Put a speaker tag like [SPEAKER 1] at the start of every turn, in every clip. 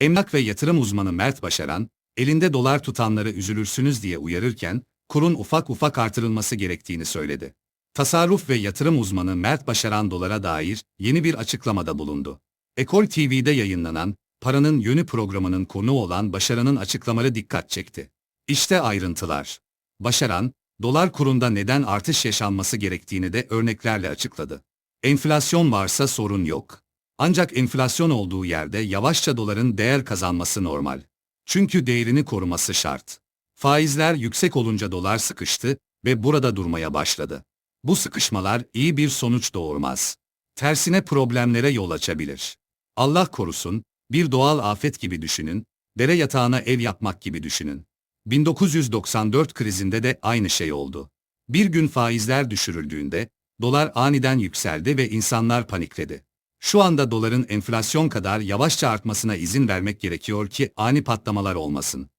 [SPEAKER 1] Emlak ve yatırım uzmanı Mert Başaran, elinde dolar tutanları üzülürsünüz diye uyarırken, kurun ufak ufak artırılması gerektiğini söyledi. Tasarruf ve yatırım uzmanı Mert Başaran dolara dair yeni bir açıklamada bulundu. Ekol TV'de yayınlanan Paranın Yönü programının konu olan Başaran'ın açıklamaları dikkat çekti. İşte ayrıntılar. Başaran, dolar kurunda neden artış yaşanması gerektiğini de örneklerle açıkladı. Enflasyon varsa sorun yok. Ancak enflasyon olduğu yerde yavaşça doların değer kazanması normal. Çünkü değerini koruması şart. Faizler yüksek olunca dolar sıkıştı ve burada durmaya başladı. Bu sıkışmalar iyi bir sonuç doğurmaz. Tersine problemlere yol açabilir. Allah korusun, bir doğal afet gibi düşünün, dere yatağına ev yapmak gibi düşünün. 1994 krizinde de aynı şey oldu. Bir gün faizler düşürüldüğünde, dolar aniden yükseldi ve insanlar panikledi. Şu anda doların enflasyon kadar yavaşça artmasına izin vermek gerekiyor ki ani patlamalar olmasın.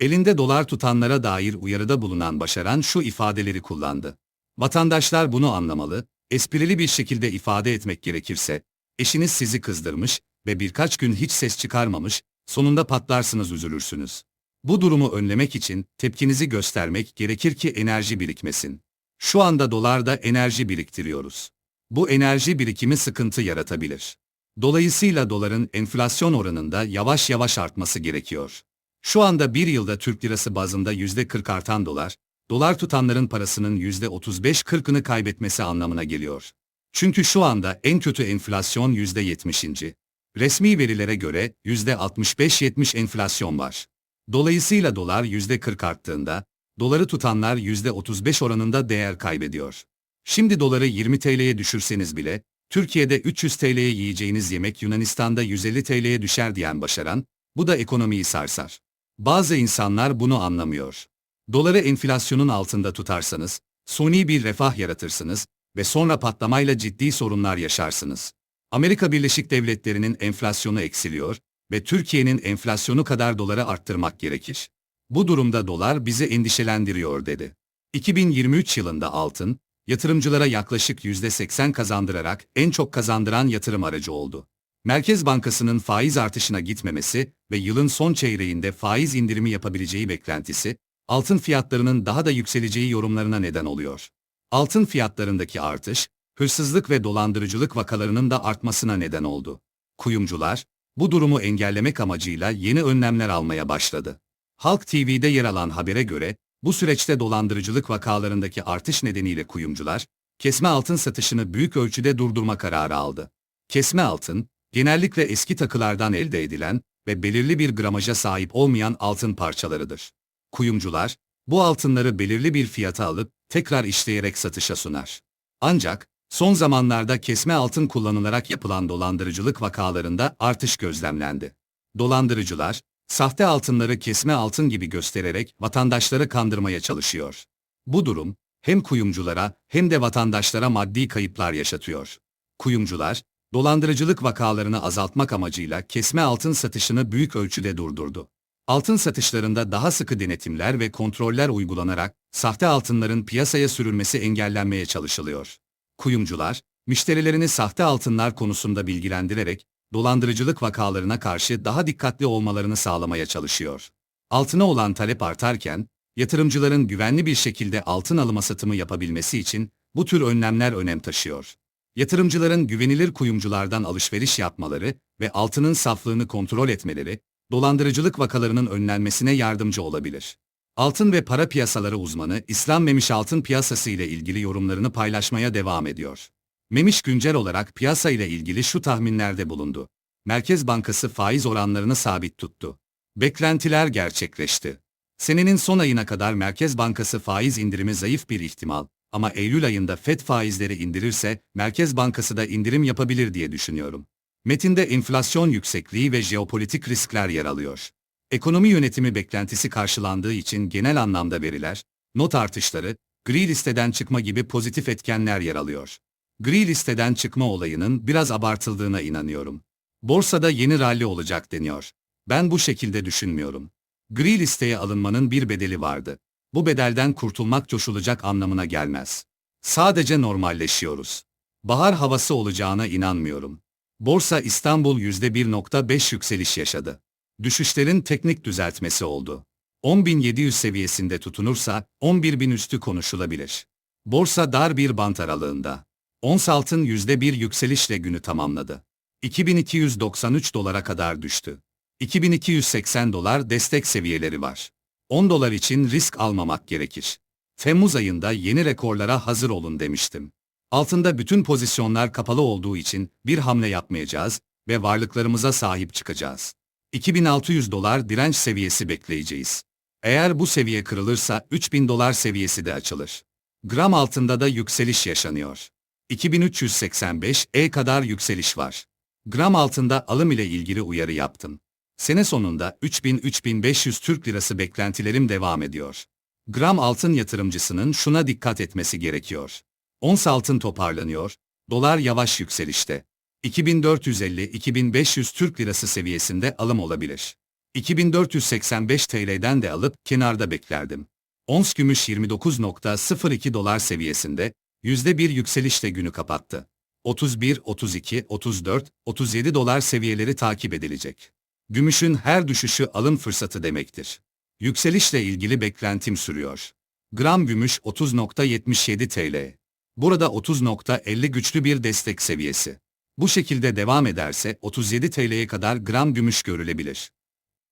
[SPEAKER 1] Elinde dolar tutanlara dair uyarıda bulunan Başaran şu ifadeleri kullandı. Vatandaşlar bunu anlamalı, esprili bir şekilde ifade etmek gerekirse, eşiniz sizi kızdırmış ve birkaç gün hiç ses çıkarmamış, sonunda patlarsınız üzülürsünüz. Bu durumu önlemek için tepkinizi göstermek gerekir ki enerji birikmesin. Şu anda dolarda enerji biriktiriyoruz. Bu enerji birikimi sıkıntı yaratabilir. Dolayısıyla doların enflasyon oranında yavaş yavaş artması gerekiyor. Şu anda bir yılda Türk lirası bazında %40 artan dolar, dolar tutanların parasının %35-40'ını kaybetmesi anlamına geliyor. Çünkü şu anda en kötü enflasyon %70. Resmi verilere göre %65-70 enflasyon var. Dolayısıyla dolar %40 arttığında, doları tutanlar %35 oranında değer kaybediyor. Şimdi doları 20 TL'ye düşürseniz bile, Türkiye'de 300 TL'ye yiyeceğiniz yemek Yunanistan'da 150 TL'ye düşer diyen Başaran, bu da ekonomiyi sarsar. Bazı insanlar bunu anlamıyor. Doları enflasyonun altında tutarsanız, suni bir refah yaratırsınız ve sonra patlamayla ciddi sorunlar yaşarsınız. Amerika Birleşik Devletleri'nin enflasyonu eksiliyor ve Türkiye'nin enflasyonu kadar doları arttırmak gerekir. Bu durumda dolar bizi endişelendiriyor dedi. 2023 yılında altın, yatırımcılara yaklaşık %80 kazandırarak en çok kazandıran yatırım aracı oldu. Merkez Bankası'nın faiz artışına gitmemesi ve yılın son çeyreğinde faiz indirimi yapabileceği beklentisi, altın fiyatlarının daha da yükseleceği yorumlarına neden oluyor. Altın fiyatlarındaki artış, hırsızlık ve dolandırıcılık vakalarının da artmasına neden oldu. Kuyumcular, bu durumu engellemek amacıyla yeni önlemler almaya başladı. Halk TV'de yer alan habere göre, bu süreçte dolandırıcılık vakalarındaki artış nedeniyle kuyumcular, kesme altın satışını büyük ölçüde durdurma kararı aldı. Kesme altın, genellikle eski takılardan elde edilen ve belirli bir gramaja sahip olmayan altın parçalarıdır. Kuyumcular, bu altınları belirli bir fiyata alıp tekrar işleyerek satışa sunar. Ancak, son zamanlarda kesme altın kullanılarak yapılan dolandırıcılık vakalarında artış gözlemlendi. Dolandırıcılar, sahte altınları kesme altın gibi göstererek vatandaşları kandırmaya çalışıyor. Bu durum, hem kuyumculara hem de vatandaşlara maddi kayıplar yaşatıyor. Kuyumcular, dolandırıcılık vakalarını azaltmak amacıyla kesme altın satışını büyük ölçüde durdurdu. Altın satışlarında daha sıkı denetimler ve kontroller uygulanarak sahte altınların piyasaya sürülmesi engellenmeye çalışılıyor. Kuyumcular, müşterilerini sahte altınlar konusunda bilgilendirerek dolandırıcılık vakalarına karşı daha dikkatli olmalarını sağlamaya çalışıyor. Altına olan talep artarken, yatırımcıların güvenli bir şekilde altın alımı satımı yapabilmesi için bu tür önlemler önem taşıyor. Yatırımcıların güvenilir kuyumculardan alışveriş yapmaları ve altının saflığını kontrol etmeleri, dolandırıcılık vakalarının önlenmesine yardımcı olabilir. Altın ve para piyasaları uzmanı İslam Memiş altın piyasası ile ilgili yorumlarını paylaşmaya devam ediyor. Memiş güncel olarak piyasa ile ilgili şu tahminlerde bulundu. Merkez Bankası faiz oranlarını sabit tuttu. Beklentiler gerçekleşti. Senenin son ayına kadar Merkez Bankası faiz indirimi zayıf bir ihtimal ama Eylül ayında FED faizleri indirirse Merkez Bankası da indirim yapabilir diye düşünüyorum. Metinde enflasyon yüksekliği ve jeopolitik riskler yer alıyor. Ekonomi yönetimi beklentisi karşılandığı için genel anlamda veriler, not artışları, gri listeden çıkma gibi pozitif etkenler yer alıyor. Gri listeden çıkma olayının biraz abartıldığına inanıyorum. Borsada yeni rally olacak deniyor. Ben bu şekilde düşünmüyorum. Gri listeye alınmanın bir bedeli vardı. Bu bedelden kurtulmak coşulacak anlamına gelmez. Sadece normalleşiyoruz. Bahar havası olacağına inanmıyorum. Borsa İstanbul %1.5 yükseliş yaşadı. Düşüşlerin teknik düzeltmesi oldu. 10.700 seviyesinde tutunursa 11.000 üstü konuşulabilir. Borsa dar bir bant aralığında. Ons altın %1 yükselişle günü tamamladı. 2293 dolara kadar düştü. 2280 dolar destek seviyeleri var. 10 dolar için risk almamak gerekir. Temmuz ayında yeni rekorlara hazır olun demiştim. Altında bütün pozisyonlar kapalı olduğu için bir hamle yapmayacağız ve varlıklarımıza sahip çıkacağız. 2600 dolar direnç seviyesi bekleyeceğiz. Eğer bu seviye kırılırsa 3000 dolar seviyesi de açılır. Gram altında da yükseliş yaşanıyor. 2385'e kadar yükseliş var. Gram altında alım ile ilgili uyarı yaptım. Sene sonunda 3000-3500 Türk Lirası beklentilerim devam ediyor. Gram altın yatırımcısının şuna dikkat etmesi gerekiyor. Ons altın toparlanıyor, dolar yavaş yükselişte. 2450-2500 Türk Lirası seviyesinde alım olabilir. 2485 TL'den de alıp kenarda beklerdim. Ons gümüş 29.02 dolar seviyesinde %1 yükselişle günü kapattı. 31, 32, 34, 37 dolar seviyeleri takip edilecek. Gümüşün her düşüşü alım fırsatı demektir. Yükselişle ilgili beklentim sürüyor. Gram gümüş 30.77 TL. Burada 30.50 güçlü bir destek seviyesi. Bu şekilde devam ederse 37 TL'ye kadar gram gümüş görülebilir.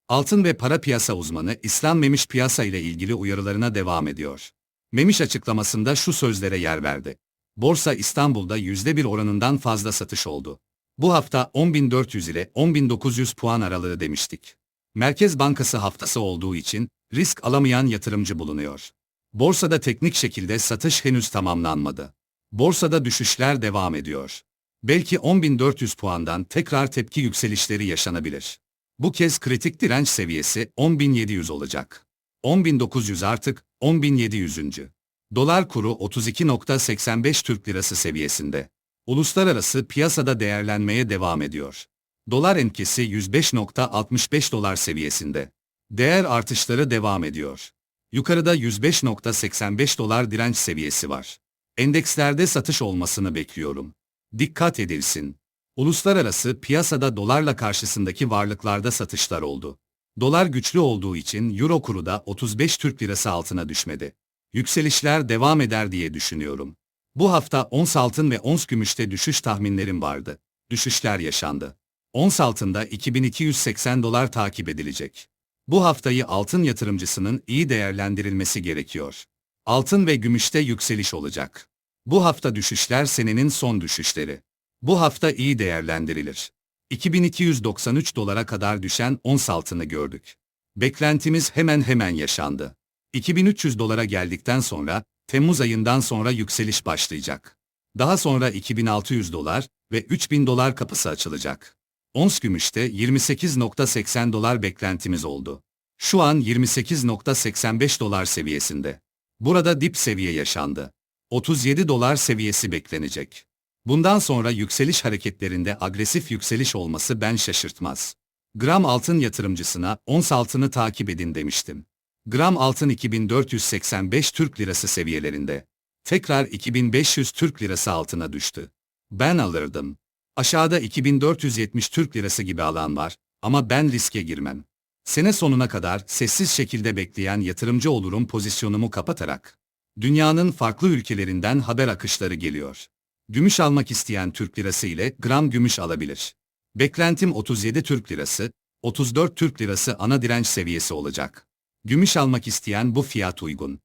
[SPEAKER 1] Altın ve para piyasa uzmanı İslam Memiş piyasa ile ilgili uyarılarına devam ediyor. Memiş açıklamasında şu sözlere yer verdi. Borsa İstanbul'da %1 oranından fazla satış oldu. Bu hafta 10.400 ile 10.900 puan aralığı demiştik. Merkez Bankası haftası olduğu için risk alamayan yatırımcı bulunuyor. Borsada teknik şekilde satış henüz tamamlanmadı. Borsada düşüşler devam ediyor. Belki 10.400 puandan tekrar tepki yükselişleri yaşanabilir. Bu kez kritik direnç seviyesi 10.700 olacak. 10.900 artık 10.700. Dolar kuru 32.85 Türk Lirası seviyesinde. Uluslararası piyasada değerlenmeye devam ediyor. Dolar enkesi 105.65 dolar seviyesinde. Değer artışları devam ediyor. Yukarıda 105.85 dolar direnç seviyesi var. Endekslerde satış olmasını bekliyorum. Dikkat edilsin. Uluslararası piyasada dolarla karşısındaki varlıklarda satışlar oldu. Dolar güçlü olduğu için euro kuru da 35 Türk lirası altına düşmedi. Yükselişler devam eder diye düşünüyorum. Bu hafta ons altın ve ons gümüşte düşüş tahminlerim vardı. Düşüşler yaşandı. Ons altında 2280 dolar takip edilecek. Bu haftayı altın yatırımcısının iyi değerlendirilmesi gerekiyor. Altın ve gümüşte yükseliş olacak. Bu hafta düşüşler senenin son düşüşleri. Bu hafta iyi değerlendirilir. 2293 dolara kadar düşen ons altını gördük. Beklentimiz hemen hemen yaşandı. 2300 dolara geldikten sonra, Temmuz ayından sonra yükseliş başlayacak. Daha sonra 2600 dolar ve 3000 dolar kapısı açılacak. Ons gümüşte 28.80 dolar beklentimiz oldu. Şu an 28.85 dolar seviyesinde. Burada dip seviye yaşandı. 37 dolar seviyesi beklenecek. Bundan sonra yükseliş hareketlerinde agresif yükseliş olması ben şaşırtmaz. Gram altın yatırımcısına ons altını takip edin demiştim. Gram altın 2485 Türk Lirası seviyelerinde. Tekrar 2500 Türk Lirası altına düştü. Ben alırdım. Aşağıda 2470 Türk Lirası gibi alan var ama ben riske girmem. Sene sonuna kadar sessiz şekilde bekleyen yatırımcı olurum pozisyonumu kapatarak. Dünyanın farklı ülkelerinden haber akışları geliyor. Gümüş almak isteyen Türk Lirası ile gram gümüş alabilir. Beklentim 37 Türk Lirası, 34 Türk Lirası ana direnç seviyesi olacak. Gümüş almak isteyen bu fiyat uygun.